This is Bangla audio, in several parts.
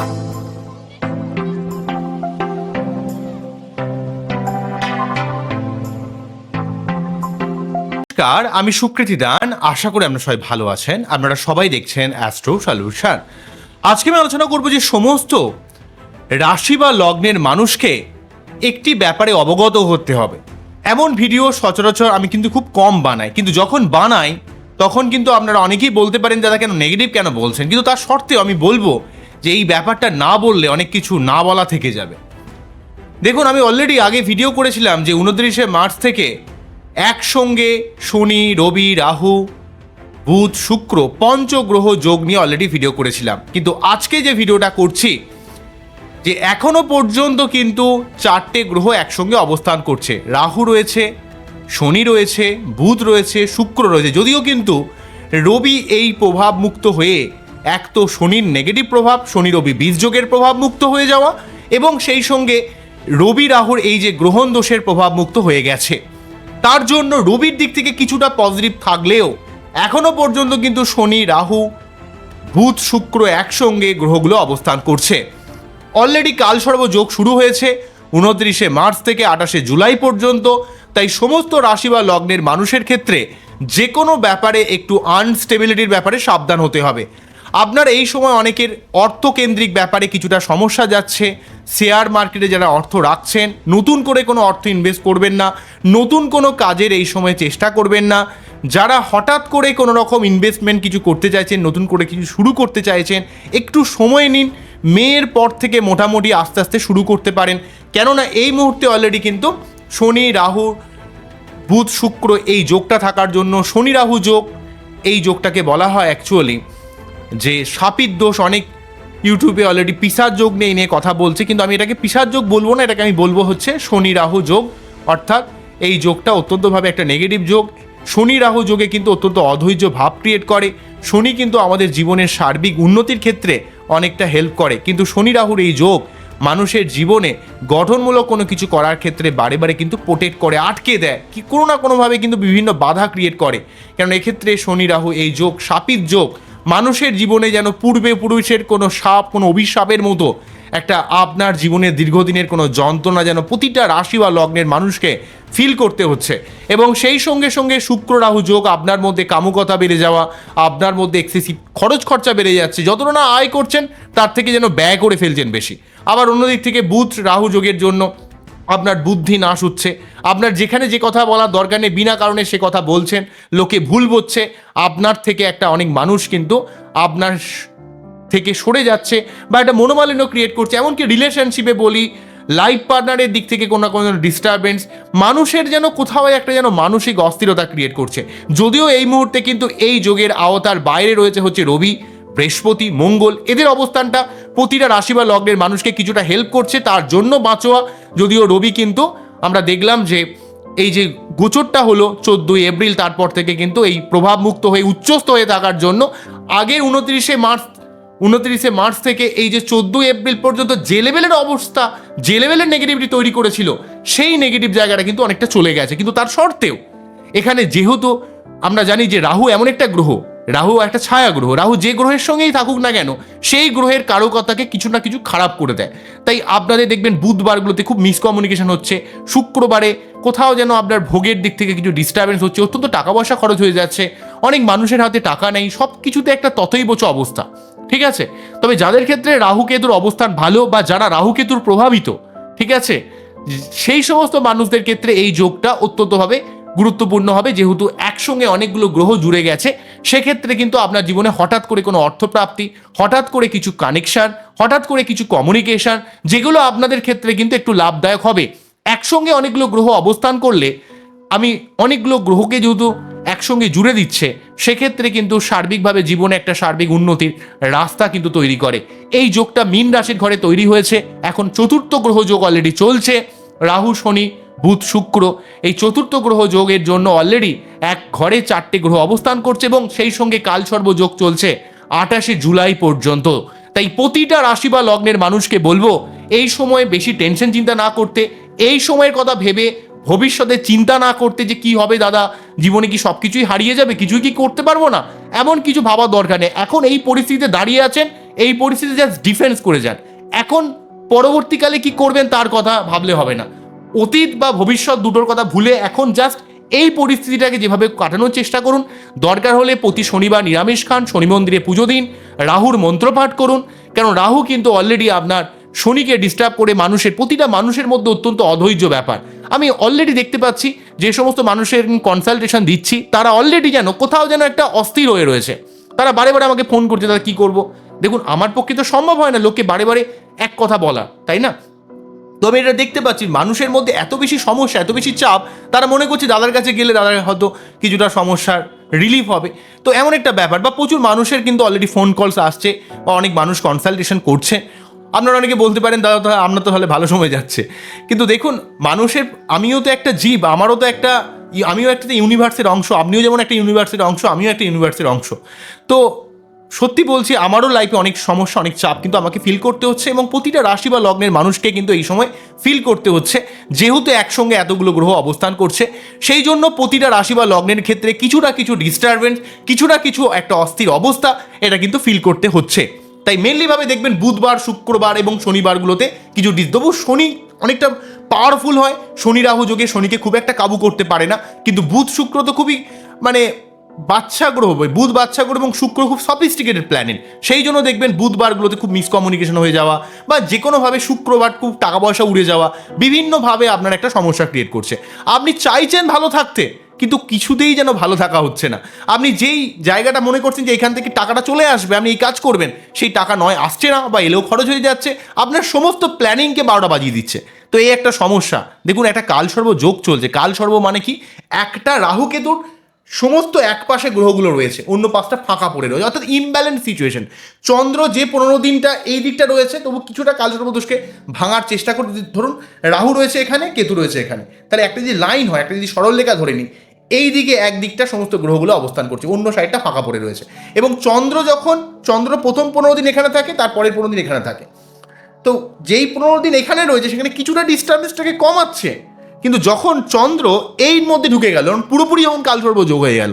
নমস্কার, আমি সুকৃতি দান। আশা করি আপনারা সবাই ভালো আছেন। আপনারা সবাই দেখছেন অ্যাস্ট্রো সলিউশন আজকে আমি আলোচনা করব যে সমস্ত রাশি বা লগ্নের মানুষকে একটি ব্যাপারে অবগত হতে হবে। এমন ভিডিও সচরাচর আমি কিন্তু খুব কম বানাই। কিন্তু যখন বানাই, তখন কিন্তু আপনারা অনেকেই বলতে পারেন দাদা কেন নেগেটিভ কেন বলছেন? কিন্তু তার সত্ত্বেও আমি বলব যে এই ব্যাপারটা না বললে অনেক কিছু না বলা থেকে যাবে। দেখুন, আমি অলরেডি আগে ভিডিও করেছিলাম যে উনত্রিশে মার্চ থেকে একসঙ্গে শনি, রবি, রাহু, বুধ, শুক্র, পঞ্চগ্রহ যোগ নিয়ে অলরেডি ভিডিও করেছিলাম। কিন্তু আজকে যে ভিডিওটা করছি, যে এখনও পর্যন্ত কিন্তু চারটে গ্রহ একসঙ্গে অবস্থান করছে। রাহু রয়েছে, শনি রয়েছে, বুধ রয়েছে, শুক্র রয়েছে। যদিও কিন্তু রবি এই প্রভাব মুক্ত হয়ে এক তো শনির নেগেটিভ প্রভাব, শনি রবি বীজযোগের প্রভাব মুক্ত হয়ে যাওয়া এবং সেই সঙ্গে রবি রাহুর এই যে গ্রহণ দোষের প্রভাব মুক্ত হয়ে গেছে। তার জন্য রবির দিক থেকে কিছুটা পজিটিভ থাকলেও এখনও পর্যন্ত কিন্তু শনি, রাহু, বুধ, শুক্র একসঙ্গে গ্রহগুলো অবস্থান করছে। অলরেডি কালসর্ব যোগ শুরু হয়েছে, উনত্রিশে মার্চ থেকে আঠাশে জুলাই পর্যন্ত, তাই সমস্ত রাশি বা লগ্নের মানুষের ক্ষেত্রে যে কোনো ব্যাপারে একটু আনস্টেবিলিটির ব্যাপারে সাবধান হতে হবে। আপনার এই সময় অনেকের অর্থকেন্দ্রিক ব্যাপারে কিছুটা সমস্যা যাচ্ছে। শেয়ার মার্কেটে যারা অর্থ রাখছেন, নতুন করে কোনো অর্থ ইনভেস্ট করবেন না, নতুন কোনো কাজের এই সময় চেষ্টা করবেন না। যারা হঠাৎ করে কোনো রকম ইনভেস্টমেন্ট কিছু করতে চাইছেন, নতুন করে কিছু শুরু করতে চাইছেন, একটু সময় নিন। মেয়ের পর থেকে মোটামুটি আস্তে আস্তে শুরু করতে পারেন। কেননা এই মুহূর্তে অলরেডি কিন্তু শনি, রাহু, বুধ, শুক্র এই যোগটা থাকার জন্য, শনি, রাহু যোগ এই যোগটাকে বলা হয় অ্যাকচুয়ালি যে সাপির দোষ অনেক ইউটিউবে অলরেডি পিসার যোগ নিয়ে নিয়ে কথা বলছে, কিন্তু আমি এটাকে পিসার যোগ বলব না, এটাকে আমি বলব হচ্ছে শনি রাহু যোগ। অর্থাৎ এই যোগটা অত্যন্তভাবে একটা নেগেটিভ যোগ। শনি রাহু যোগে কিন্তু অত্যন্ত অধৈর্য ভাব ক্রিয়েট করে। শনি কিন্তু আমাদের জীবনের সার্বিক উন্নতির ক্ষেত্রে অনেকটা হেল্প করে। কিন্তু শনি রাহুর এই যোগ মানুষের জীবনে গঠনমূলক কোনো কিছু করার ক্ষেত্রে বারে বারে কিন্তু প্রোটেক্ট করে, আটকে দেয়। কি কোনো না কোনোভাবে কিন্তু বিভিন্ন বাধা ক্রিয়েট করে। কারণ এক্ষেত্রে শনি রাহু এই যোগ, সাপির যোগ মানুষের জীবনে যেন পূর্বে পুরুষের কোনো সাপ, কোনো অভিশাপের মতো একটা আপনার জীবনের দীর্ঘদিনের কোনো যন্ত্রণা যেন প্রতিটা রাশি বা লগ্নের মানুষকে ফিল করতে হচ্ছে। এবং সেই সঙ্গে সঙ্গে শুক্র রাহু যোগ আপনার মধ্যে কামুকতা বেড়ে যাওয়া, আপনার মধ্যে এক্সেসিভ খরচ খরচা বেড়ে যাচ্ছে, যতটা না আয় করছেন তার থেকে যেন ব্যয় করে ফেলছেন বেশি। আবার অন্যদিক থেকে বুধ রাহু যোগের জন্য আপনার বুদ্ধি নাশ হচ্ছে। আপনার যেখানে যে কথা বলার দরকার নেই, বিনা কারণে সে কথা বলছেন। লোকে ভুল বলছে আপনার থেকে একটা অনেক মানুষ কিন্তু আপনার থেকে সরে যাচ্ছে বা একটা মনোমালিন্য ক্রিয়েট করছে। এমনকি রিলেশনশিপে বলি লাইফ পার্টনারের দিক থেকে কোনো না কোনো ডিস্টারবেন্স মানুষের যেন কোথাও একটা যেন মানসিক অস্থিরতা ক্রিয়েট করছে। যদিও এই মুহূর্তে কিন্তু এই যোগের আওতার বাইরে রয়েছে হচ্ছে রবি। বৃহস্পতি, মঙ্গল, এদের অবস্থানটা প্রতিটা রাশি বা লগ্নের মানুষকে কিছুটা হেল্প করছে, তার জন্য বাঁচোয়া। যদিও রবি কিন্তু আমরা দেখলাম যে এই যে গোচরটা হলো চোদ্দোই এপ্রিল, তারপর থেকে কিন্তু এই প্রভাবমুক্ত হয়ে উচ্চস্ত হয়ে থাকার জন্য আগে উনত্রিশে মার্চ উনত্রিশে মার্চ থেকে এই যে চোদ্দোই এপ্রিল পর্যন্ত যে লেভেলের অবস্থা, যে লেভেলের নেগেটিভিটি তৈরি করেছিল, সেই নেগেটিভ জায়গাটা কিন্তু অনেকটা চলে গেছে। কিন্তু তার শর্তেও এখানে যেহেতু আমরা জানি যে রাহু এমন একটা গ্রহ রাহু একটা ছায়া গ্রহ রাহু যে গ্রহের সঙ্গেই থাকুক না কেন, সেই গ্রহের কারকতাকে কিছু না কিছু খারাপ করে দেয়। তাই আপনাদের দেখবেন বুধবারগুলোতে খুব মিসকমিউনিকেশন হচ্ছে। শুক্রবারে কোথাও যেন আপনার ভোগের দিক থেকে কিছু ডিস্টারবেন্স হচ্ছে, অত্যন্ত টাকা পয়সা খরচ হয়ে যাচ্ছে, অনেক মানুষের হাতে টাকা নেই সব কিছুতে একটা ততই বোঝো অবস্থা। ঠিক আছে? তবে যাদের ক্ষেত্রে রাহু কেতুর অবস্থান ভালো বা যারা রাহু কেতুর প্রভাবিত, ঠিক আছে? সেই সমস্ত মানুষদের ক্ষেত্রে এই যোগটা অত্যন্তভাবে গুরুত্বপূর্ণ হবে, যেহেতু একসঙ্গে অনেকগুলো গ্রহ জুড়ে গেছে, সেক্ষেত্রে কিন্তু আপনার জীবনে হঠাৎ করে কোনো অর্থপ্রাপ্তি, হঠাৎ করে কিছু কানেকশন হঠাৎ করে কিছু কমিউনিকেশন যেগুলো আপনাদের ক্ষেত্রে কিন্তু একটু লাভদায়ক হবে। একসঙ্গে অনেকগুলো গ্রহ অবস্থান করলে, আমি অনেকগুলো গ্রহকে যেহেতু একসঙ্গে জুড়ে দিচ্ছে, সেক্ষেত্রে কিন্তু সার্বিকভাবে জীবনে একটা সার্বিক উন্নতির রাস্তা কিন্তু তৈরি করে। এই যোগটা মীন রাশির ঘরে তৈরি হয়েছে, এখন চতুর্থ গ্রহ যোগ অলরেডি চলছে। রাহু, শনি, বুধ, শুক্র এই চতুর্থ গ্রহ যোগের জন্য অলরেডি এক ঘরে চারটে গ্রহ অবস্থান করছে এবং সেই সঙ্গে কালসর্ব যোগ চলছে আঠাশে জুলাই পর্যন্ত। তাই প্রতিটা রাশি বা লগ্নের মানুষকে বলব, এই সময়ে বেশি টেনশন চিন্তা না করতে, এই সময়ের কথা ভেবে ভবিষ্যতে চিন্তা না করতে যে কি হবে দাদা, জীবনে কি সব কিছুই হারিয়ে যাবে, কিছুই কি করতে পারব না, এমন কিছু ভাবার দরকার নেই। এখন এই পরিস্থিতিতে দাঁড়িয়ে আছেন, এই পরিস্থিতি জাস্ট ডিফেন্স করে যান। এখন পরবর্তীকালে কি করবেন তার কথা ভাবলে হবে না। অতীত বা ভবিষ্যৎ দুটোর কথা ভুলে এখন জাস্ট এই পরিস্থিতিটাকে যেভাবে কাটানোর চেষ্টা করুন। দরকার হলে প্রতি শনিবার নিরামিষ খান, শনি মন্দিরে পুজো দিন, রাহুর মন্ত্রপাঠ করুন। কারণ রাহু কিন্তু অলরেডি আপনার শনিকে ডিস্টার্ব করে মানুষের, প্রতিটা মানুষের মধ্যে অত্যন্ত অধৈর্য ব্যাপার। আমি অলরেডি দেখতে পাচ্ছি যে সমস্ত মানুষের কনসালটেশন দিচ্ছি, তারা অলরেডি যেন কোথাও যেন একটা অস্থির হয়ে রয়েছে। তারা বারে বারে আমাকে ফোন করছে, তারা কি করব? দেখুন, আমার পক্ষে তো সম্ভব হয় না, লোককে বারে বারে এক কথা বলা, তাই না? তো আমি এটা দেখতে পাচ্ছি, মানুষের মধ্যে এত বেশি সমস্যা, এত বেশি চাপ, তারা মনে করছে দাদার কাছে গেলে দাদার হয়তো কিছুটা সমস্যার রিলিফ হবে। তো এমন একটা ব্যাপার, বা প্রচুর মানুষের কিন্তু অলরেডি ফোন কলস আসছে, বা অনেক মানুষ কনসালটেশন করছে। আপনারা অনেকে বলতে পারেন, দাদা তাহলে আপনার তো তাহলে ভালো সময় যাচ্ছে। কিন্তু দেখুন, মানুষের, আমিও তো একটা জীব, আমারও তো একটা, আমিও একটা ইউনিভার্সের অংশ, আপনিও যেমন একটা ইউনিভার্সের অংশ, আমিও একটা ইউনিভার্সের অংশ। তো সত্যি বলছি, আমারও লাইফে অনেক সমস্যা, অনেক চাপ, কিন্তু আমাকে ফিল করতে হচ্ছে এবং প্রতিটা রাশি বা লগ্নের মানুষকে কিন্তু এই সময় ফিল করতে হচ্ছে। যেহেতু একসঙ্গে এতগুলো গ্রহ অবস্থান করছে, সেই জন্য প্রতিটা রাশি বা লগ্নের ক্ষেত্রে কিছুটা কিছু ডিস্টারবেন্স কিছুটা কিছু একটা অস্থির অবস্থা, এটা কিন্তু ফিল করতে হচ্ছে। তাই মেনলিভাবে দেখবেন বুধবার, শুক্রবার এবং শনিবারগুলোতে কিছু ডিস তবু শনি অনেকটা পাওয়ারফুল হয়, শনি রাহু যোগে শনিকে খুব একটা কাবু করতে পারে না, কিন্তু বুধ, শুক্র তো খুবই মানে বাচ্চা গ্রহ বুধ বাচ্চা গ্রহ এবং শুক্র খুব সফিস্টিকেটেড প্ল্যানেট সেই জন্য দেখবেন বুধবারগুলোতে খুব মিসকমিউনিকেশন হয়ে যাওয়া বা যে কোনোভাবে শুক্রবার খুব টাকা পয়সা উড়ে যাওয়া বিভিন্নভাবে আপনার একটা সমস্যা ক্রিয়েট করছে। আপনি চাইছেন ভালো থাকতে, কিন্তু কিছুতেই যেন ভালো থাকা হচ্ছে না। আপনি যেই জায়গাটা মনে করছেন যে এখান থেকে টাকাটা চলে আসবে, আপনি এই কাজ করবেন, সেই টাকা নয়, আসছে না বা এলেও খরচ হয়ে যাচ্ছে, আপনার সমস্ত প্ল্যানিংকে বারোটা বাজিয়ে দিচ্ছে। তো এই একটা সমস্যা। দেখুন, একটা কালসর্ব যোগ চলছে। কালসর্ব মানে কি? একটা রাহু কেতুর সমস্ত এক পাশে গ্রহগুলো রয়েছে, অন্য পাশটা ফাঁকা পড়ে রয়েছে, অর্থাৎ ইমব্যালেন্স সিচুয়েশন চন্দ্র যে পনেরো দিনটা এই দিকটা রয়েছে, তবু কিছুটা কালসর্পদোষকে ভাঙার চেষ্টা করে ধরুন, রাহু রয়েছে এখানে, কেতু রয়েছে এখানে, তাহলে একটা যদি লাইন হয়, একটা যদি সরলরেখা ধরে নিই, এই দিকে একদিকটা সমস্ত গ্রহগুলো অবস্থান করছে, অন্য সাইডটা ফাঁকা পড়ে রয়েছে। এবং চন্দ্র যখন, চন্দ্র প্রথম পনেরো দিন এখানে থাকে, তারপরের পনেরো দিন এখানে থাকে। তো যেই পনেরো দিন এখানে রয়েছে, সেখানে কিছুটা ডিস্টার্বেন্সটাকে কমাচ্ছে। কিন্তু যখন চন্দ্র এই মধ্যে ঢুকে গেল পুরোপুরি যখন কালসর্ব যোগ হয়ে গেল,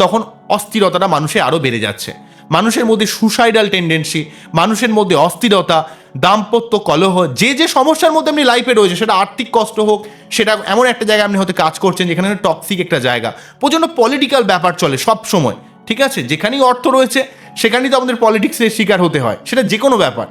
তখন অস্থিরতাটা মানুষে আরও বেড়ে যাচ্ছে। মানুষের মধ্যে সুসাইডাল টেন্ডেন্সি মানুষের মধ্যে অস্থিরতা, দাম্পত্য কলহ, যে যে সমস্যার মধ্যে আপনি লাইফে রয়েছে সেটা আর্থিক কষ্ট হোক, সেটা এমন একটা জায়গায় আপনি হয়তো কাজ করছেন যেখানে টক্সিক একটা জায়গা। প্রচণ্ড পলিটিক্যাল ব্যাপার চলে সব সময়, ঠিক আছে? যেখানেই অর্থ রয়েছে, সেখানেই তো আমাদের পলিটিক্সের শিকার হতে হয়, সেটা যে কোনো ব্যাপার।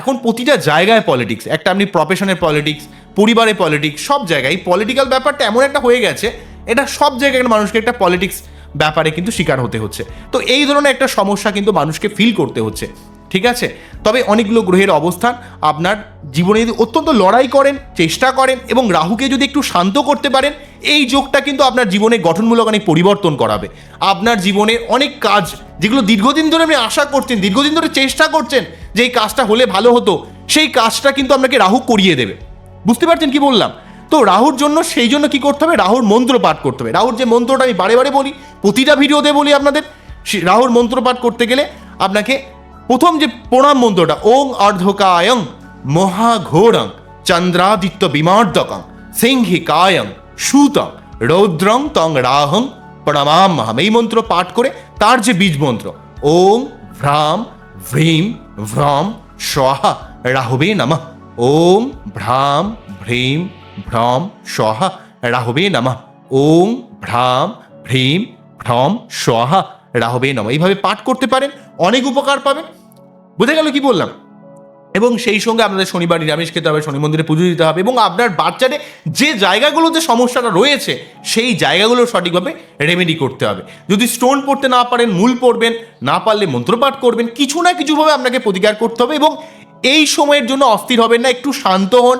এখন প্রতিটা জায়গায় পলিটিক্স একটা আপনি প্রফেশনের পলিটিক্স পরিবারে পলিটিক্স সব জায়গায়। পলিটিক্যাল ব্যাপারটা এমন একটা হয়ে গেছে, এটা সব জায়গায় মানুষকে একটা পলিটিক্স ব্যাপারে কিন্তু শিকার হতে হচ্ছে। তো এই ধরনের একটা সমস্যা কিন্তু মানুষকে ফিল করতে হচ্ছে, ঠিক আছে? তবে অনেকগুলো গ্রহের অবস্থান আপনার জীবনে যদি অত্যন্ত লড়াই করেন, চেষ্টা করেন এবং রাহুকে যদি একটু শান্ত করতে পারেন, এই যোগটা কিন্তু আপনার জীবনে গঠনমূলক অনেক পরিবর্তন করাবে। আপনার জীবনে অনেক কাজ, যেগুলো দীর্ঘদিন ধরে আপনি আশা করছেন, দীর্ঘদিন ধরে চেষ্টা করছেন যে এই কাজটা হলে ভালো হতো, সেই কাজটা কিন্তু আপনাকে রাহু করিয়ে দেবে। বুঝতে পারছেন কি বললাম? তো রাহুর জন্য সেই জন্য কি করতে হবে? রাহুর মন্ত্র পাঠ করতে হবে। রাহুর যে মন্ত্রটা আমি বারে বারে বলি, প্রতিটা ভিডিওতে বলি আপনাদের রাহুর মন্ত্র পাঠ করতে গেলে আপনাকে প্রথম যে প্রণাম মন্ত্রটা, ওং অর্ধকায়ং মহাঘোরং চন্দ্রাদিত্য বিমার্দকং সিংহিকায়ং সুতং রৌদ্রং তং রাহং প্রণামামহম এই মন্ত্র পাঠ করে তার যে বীজ মন্ত্র, ওং, ভ্রাম, ভ্রীম, ভ্রম, স্বাহা, রাহবে নমঃ। ওং ভ্রাম ভ্রীম ভ্রম স্বাহা রাহবে নমঃ। ওম ভ্রাম ভ্রীম ভ্রম স্বাহা রাহবে নমঃ। এইভাবে পাঠ করতে পারেন, অনেক উপকার পাবেন। বুঝে গেল কি বললাম? এবং সেই সঙ্গে আপনাদের শনিবার নিরামিষ খেতে হবে, শনি মন্দিরে পুজো দিতে হবে এবং আপনার বাচ্চাদের যে জায়গাগুলোতে সমস্যাটা রয়েছে, সেই জায়গাগুলো সঠিকভাবে রেমেডি করতে হবে। যদি স্টোন পড়তে না পারেন, মূল পড়বেন, না পারলে মন্ত্রপাঠ করবেন, কিছু না কিছুভাবে আপনাকে প্রতিকার করতে হবে এবং এই সময়ের জন্য অস্থির হবেন না, একটু শান্ত হন,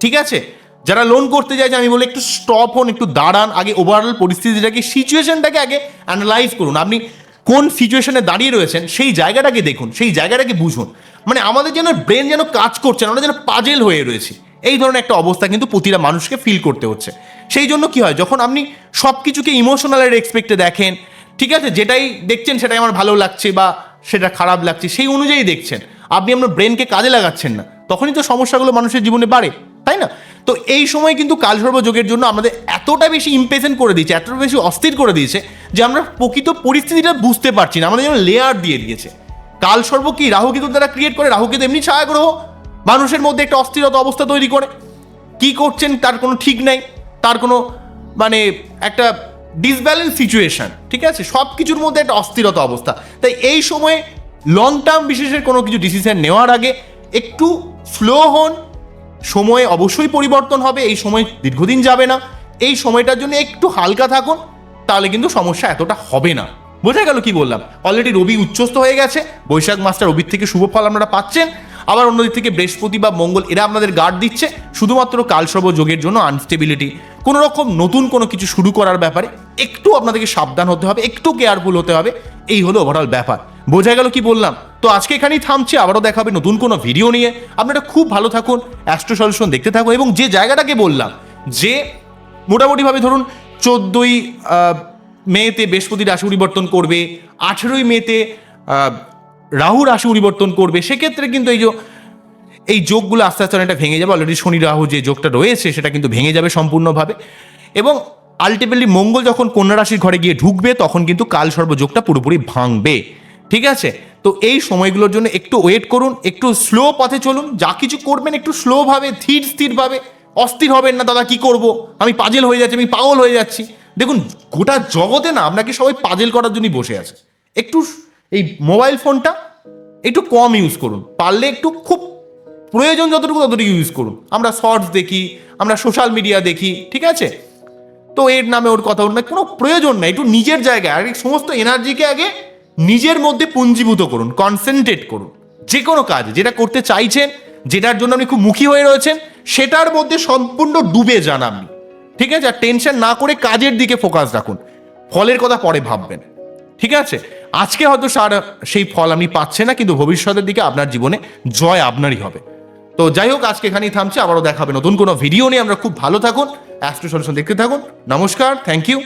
ঠিক আছে? যারা লোন করতে চাইছে আমি বলি একটু স্টপ হন, একটু দাঁড়ান, আগে ওভারঅল পরিস্থিতিটাকে সিচুয়েশনটাকে আগে অ্যানালাইজ করুন। আপনি কোন সিচুয়েশনে দাঁড়িয়ে রয়েছেন, সেই জায়গাটাকে দেখুন, সেই জায়গাটাকে বুঝুন। মানে আমাদের যেন ব্রেন যেন কাজ করছে আমরা যেন পাজেল হয়ে রয়েছি। এই ধরনের একটা অবস্থা কিন্তু প্রতিটা মানুষকে ফিল করতে হচ্ছে। সেই জন্য কি হয়, যখন আপনি সব কিছুকে ইমোশনালের এক্সপেক্টে দেখেন, ঠিক আছে? যেটাই দেখছেন, সেটাই আমার ভালো লাগছে বা সেটা খারাপ লাগছে, সেই অনুযায়ী দেখছেন। আপনি আপনার ব্রেনকে কাজে লাগাচ্ছেন না। তখনই তো সমস্যাগুলো মানুষের জীবনে বাড়ে, তাই না? তো এই সময় কিন্তু কালসর্ব যোগের জন্য আমাদের এতটা বেশি ইম্পেশেন্ট করে দিয়েছে, এতটা বেশি অস্থির করে দিয়েছে যে আমরা প্রকৃত পরিস্থিতিটা বুঝতে পারছি না। আমাদের যেন লেয়ার দিয়ে দিয়েছে। কাল সর্ব কি? রাহু কেতু দ্বারা ক্রিয়েট করে, রাহু কেতু এমনি ছায়া গ্রহ মানুষের মধ্যে একটা অস্থিরতা অবস্থা তৈরি করে। কি করছেন তার কোনো ঠিক নাই, তার কোনো মানে একটা ডিসব্যালেন্স সিচুয়েশন ঠিক আছে? সব কিছুর মধ্যে একটা অস্থিরতা অবস্থা। তাই এই সময়ে লং টার্ম বিশেষের কোনো কিছু ডিসিশন নেওয়ার আগে একটু স্লো হন। সময়ে অবশ্যই পরিবর্তন হবে, এই সময় দীর্ঘদিন যাবে না। এই সময়টার জন্য একটু হালকা থাকুন, তাহলে কিন্তু সমস্যা এতটা হবে না। বোঝা গেল কি বললাম? অলরেডি রবি উচ্চস্ত হয়ে গেছে, বৈশাখ মাসটা রবির থেকে শুভ ফল আপনারা পাচ্ছেন। আবার অন্যদিক থেকে বৃহস্পতি বা মঙ্গল, এরা আপনাদের গার্ড দিচ্ছে, শুধুমাত্র কালসর্ব যোগের জন্য আনস্টেবিলিটি কোনো রকম নতুন কোনো কিছু শুরু করার ব্যাপারে একটু আপনাদেরকে সাবধান হতে হবে, একটু কেয়ারফুল হতে হবে, এই হলো ওভারঅল ব্যাপার। বোঝা গেল কি বললাম? তো আজকে এখানেই থামছি, আবারও দেখা হবে নতুন কোনো ভিডিও নিয়ে। আপনারা খুব ভালো থাকুন অ্যাস্ট্রো সলিউশন দেখতে থাকুন, এবং যে জায়গাটাকে বললাম, যে মোটামুটিভাবে ধরুন চোদ্দোই মেতে বৃহস্পতি রাশি পরিবর্তন করবে, আঠেরোই মেতে রাহু রাশি পরিবর্তন করবে, সেক্ষেত্রে কিন্তু এই যে, এই যোগগুলো আস্তে আস্তে অনেকটা ভেঙে যাবে। অলরেডি শনি রাহু যে যোগটা রয়েছে, সেটা কিন্তু ভেঙে যাবে সম্পূর্ণভাবে। এবং আলটিমেটলি মঙ্গল যখন কন্যা রাশির ঘরে গিয়ে ঢুকবে, তখন কিন্তু কাল সর্বযোগটা পুরোপুরি ভাঙবে। ঠিক আছে? তো এই সময়গুলোর জন্য একটু ওয়েট করুন, একটু স্লো পথে চলুন। যা কিছু করবেন, একটু স্লোভাবে ধীর স্থিরভাবে অস্থির হবেন না, দাদা, কি করব? আমি পাজেল হয়ে যাচ্ছি, আমি পাগল হয়ে যাচ্ছি। দেখুন, গোটা জগতে না আপনাকে সবাই পাজেল করার জন্যই বসে আছে। একটু এই মোবাইল ফোনটা একটু কম ইউজ করুন। পারলে একটু খুব প্রয়োজন যতটুকু ততটুকু ইউজ করুন। আমরা শর্টস দেখি, আমরা সোশ্যাল মিডিয়া দেখি, ঠিক আছে? তো এর নামে ওর কথা ওর না কোনো প্রয়োজন নাই, একটু নিজের জায়গায় আর সমস্ত এনার্জিকে আগে নিজের মধ্যে পুঞ্জীভূত করুন কনসেন্ট্রেট করুন। যে কোনো কাজ, যেটা করতে চাইছেন, যেটার জন্য আপনি খুব মুখী হয়ে রয়েছেন, সেটার মধ্যে সম্পূর্ণ ডুবে যান আপনি। ঠিক আছে? আর টেনশন না করে কাজের দিকে ফোকাস রাখুন। ফলের কথা পরে ভাববেন। ঠিক আছে? আজকে হয়তো সার, সেই ফল আপনি পাচ্ছেন না, কিন্তু ভবিষ্যতের দিকে আপনার জীবনে জয় আপনারই হবে। তো যাই হোক, আজকে এখানেই থামছে, আবারও দেখাবে নতুন কোনো ভিডিও নিয়ে। আমরা খুব ভালো থাকুন, অ্যাস্ট্রো সলিউশন দেখতে থাকুন। নমস্কার, থ্যাংক ইউ।